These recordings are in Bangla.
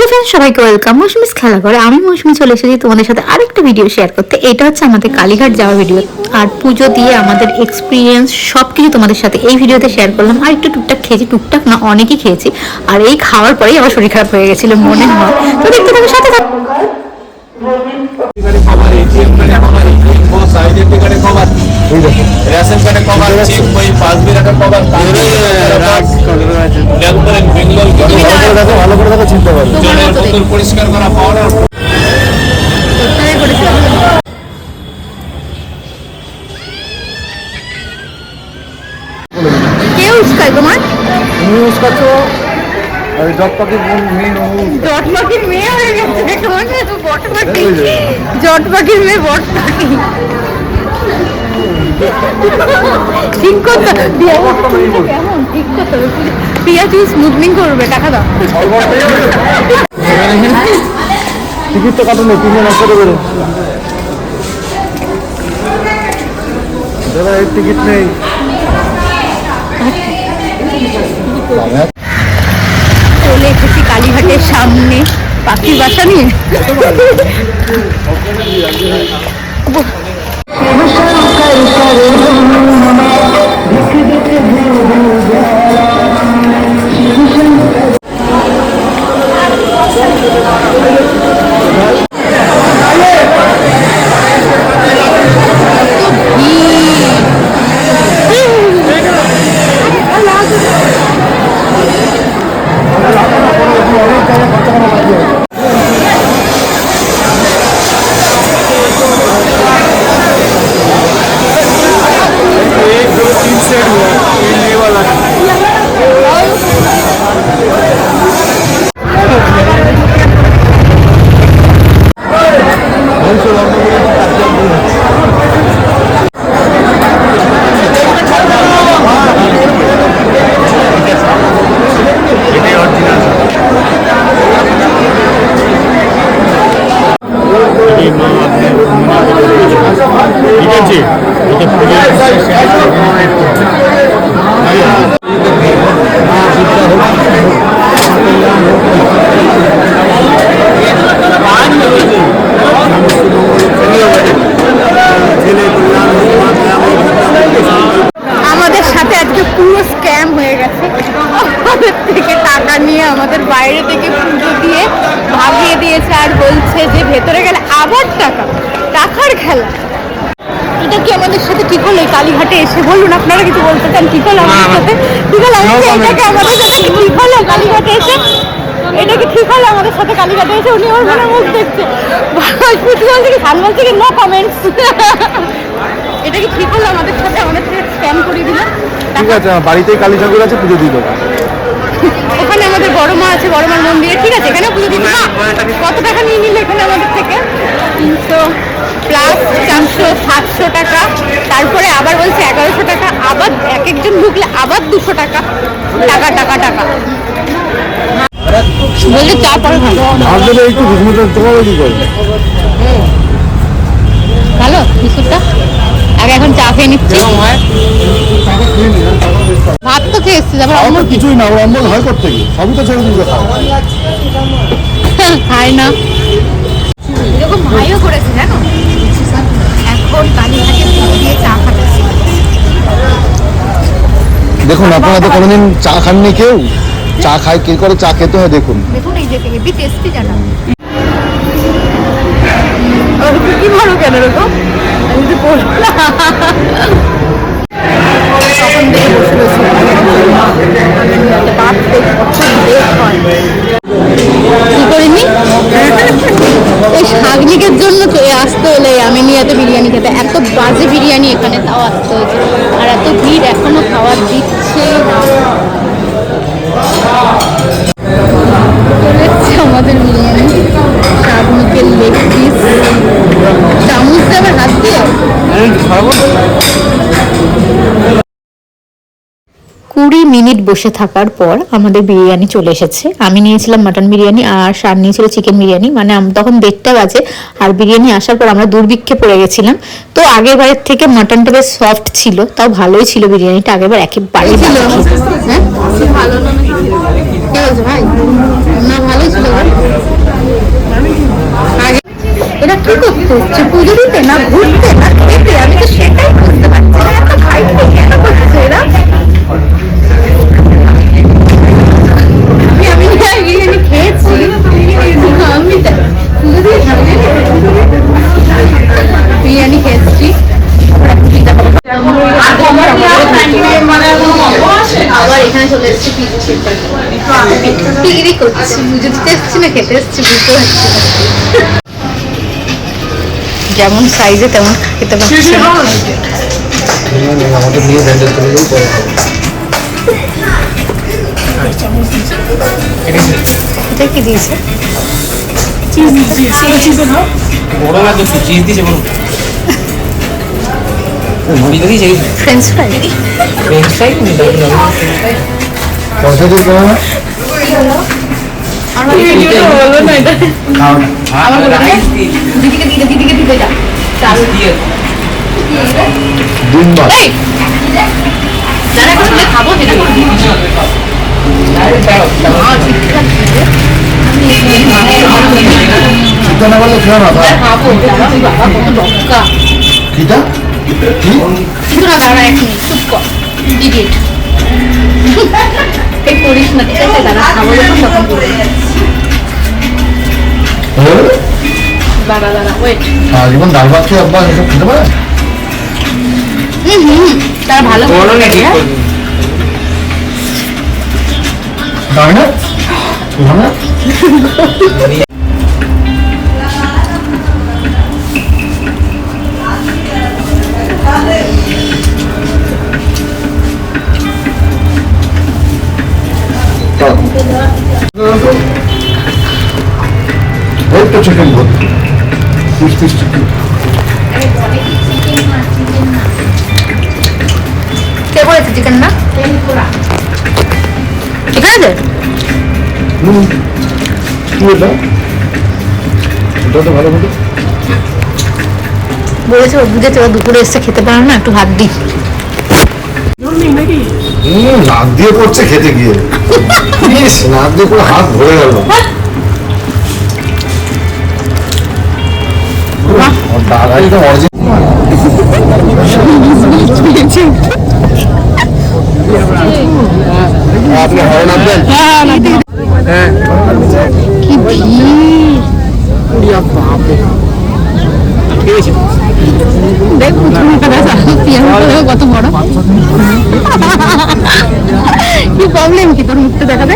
হ্যালো ফ্রেন্ড সবাইকে ওয়েলকাম মৌসুমিস খেলা করে। আমি মৌসুমি চলে এসেছি তোমাদের সাথে আরেকটা ভিডিও শেয়ার করতে। এটা হচ্ছে আমাদের কালীঘাট যাওয়ার ভিডিও আর পুজো দিয়ে আমাদের এক্সপিরিয়েন্স সব কিছু তোমাদের সাথে এই ভিডিওতে শেয়ার করলাম। আর একটু টুকটাক খেয়েছি। টুকটাক না, অনেকেই খেয়েছি। আর এই খাওয়ার পরেই আমার শরীর খারাপ হয়ে গেছিল, মনে হয়। তো দেখতে থাকো, সাথে আমার এটিএম কার্ডে আমার এটিএম বস আইডেন্টি কার্ডে কভার রেশন কার্ডে কভার চেক বই পাসবই রাখা কভার বেঙ্গল ভালো করে দেখো চিনতে পারবে জলের পরিষ্কার করা পাওয়ার কে উস্কায় তোমার? তুমি উস্কাচ্ছ ওই দত্তকে মেন পাখি জট পাখির মেয়ে বট পাখি ঠিক করতে ঠিক করতে প্রিয়া তুই স্মুথনিং করবে টাকা দাও। টিকিট তো কাটো তিনজন একসাথে করে। দাদা এর টিকিট নেই। চলে এসেছি কালীঘাটের সামনে। পাখির বাসা নিয়ে? আমাদের বাইরে থেকে পুজো দিয়ে ভাগিয়ে দিয়েছে আর বলছে যে ভেতরে গেলে আবার টাকা টাকার খেলা। এটা কি আমাদের সাথে ঠিক হলো কালীঘাটে এসে বলুন আপনারা কিছু বলতে চান? ঠিক হলো আমাদের সাথে? ঠিক হলো আমাদের এটা আমাদের সাথে কি ঠিক হলো? কালীঘাটে এসে? এটা কি ঠিক হলো আমাদের সাথে? কালীঘাটে এসে উনি ওর মনে মুখ দেখছে। কি সান বলছে কি নো কমেন্টস এটা কি ঠিক হলো আমাদের সাথে? আমাদের স্ক্যাম করে দিল? ঠিক আছে বাড়িতেই কালী ঠাকুর আছে পুজো দিয়ে দেবো। বড় মা আছে বড় মার মন্দিরে। ঠিক আছে এখানে পুজো দিতে। কত টাকা নিয়ে নিল এখানে আমাদের থেকে? তিনশো প্লাস চারশো সাতশো টাকা। তারপরে আবার বলছে এগারোশো টাকা। আবার এক একজন ঢুকলে আবার দুশো টাকা। টাকা টাকা টাকা। বলছে চা পরে ভালো বিস্কুটটা? আগে এখন চা খেয়ে নিচ্ছি। ভাত তো খেয়ে এসছি তারপর আমার কিছুই না ওর অম্বল হয় করতে গিয়ে। সবই তো ছেড়ে দিতে খায় না। এরকম ভাইও করেছে জানো? এখন কালীঘাটে পুজো দিয়ে চা খাচ্ছে। দেখুন আপনারা তো কোনোদিন চা খাননি কেউ? চা খায় কি করে চা খেতে হয় দেখুন। দেখুন এই যে হেভি টেস্টি জানা। কি ভালো কেন এরকম আমি তো জন্য আসতে হলে আমি নিয়ে এত বিরিয়ানি খেতে। এত বাজে বিরিয়ানি এখানে তাও আসতে হয়েছে। আর এত ভিড় এখনও খাওয়ার দিচ্ছে আমাদের বিরিয়ানি। শাগনিকের leg piece. চামচ দেবে হাত দিয়ে কুড়ি মিনিট বসে থাকার পর আমাদের বিরিয়ানি চলে এসেছে। আমি নিয়েছিলাম মাটন বিরিয়ানি আর সার নিয়েছিল চিকেন বিরিয়ানি। মানে তখন দেড়টা বাজে আর বিরিয়ানি আসার পর আমরা দুর্ভিক্ষে পড়ে গেছিলাম। তো আগের বারের থেকে মাটনটা বেশ সফট ছিল তাও ভালোই ছিল বিরিয়ানিটা। আগের বার একেবারেই ছিল। হ্যাঁ? এটা কি করতে হচ্ছে? পুজো দিতে না ঘুরতে না খেতে? আমি তো সেটাই আবার এখানে চলে এসেছি পিজা করছি। পুজো দিতে এসেছি না খেতে এসেছি বুঝতে পারছি যেমন সাইজে তেমন খেতে পারছি আমাদের নিয়ে ব্যান্ডেল করে এটা কি দিয়েছে? বড় না চিজ দিয়েছে বড় দিয়েছে ফ্রেঞ্চ ফ্রাই ফ্রেঞ্চ ফ্রাই পয়সা দিয়ে কেমন আমার ভিডিওটা বলব না এটা খাও না আমার রাইস দিদিকে দিদি দিদিকে দিতে যা চাল দিয়ে ডিম মাছ এই যারা এখন খাব সেটা আছে। আমি এই মায়ের চিন্তা না খেও না দাঁড়া এক মিনিট চুপ কর ইডিয়েট এই করিস না ঠিক আছে দাঁড়া খাব যখন তখন করবি হ্যাঁ? দাঁড়া দাঁড়া ওয়েট সারা ডাল ভাত খেয়ে আব্বা এসব খেতে পারে হুম হুম ভালো বড় না ঠিক হ্যাঁ? না তো চিকেন ভর্তি পিস পিস চিকেন কে বলেছে চিকেন না? ঠিক আছে হুম। কি এটা? এটা তো ভালো হতো বলেছে ও বুঝেছে ও দুপুরে এসে খেতে পারে না একটু হাত দিই নাক দিয়ে পড়ছে খেতে গিয়ে। ইস, নাক দিয়ে পুরো হাত ভরে গেল। দাদা একদম অরিজিনাল আপনি আনবেন কি ভিড় প্রথমটা দেখা পিয়ানোটা কত বড় কি প্রবলেম কি তোর মুখটা দেখাবে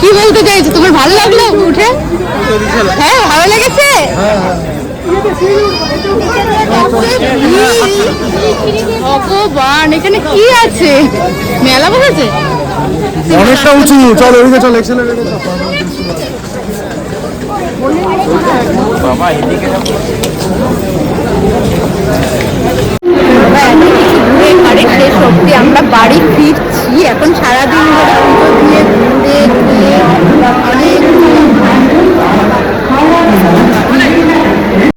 কি বলতে চাইছো? তোমার ভালো লাগল? উঠে হ্যাঁ ভালো লেগেছে? ভগবান এখানে কি আছে? মেলা বসেছে? অনেকটা উঁচু। চল ওইদিকে চল আমরা এত কিছু ঘুরে পারে শেষ অব্দি আমরা বাড়ি ফিরছি কি এখন সারাদিন ধরে পুজো দিয়ে ঘুরে অনেক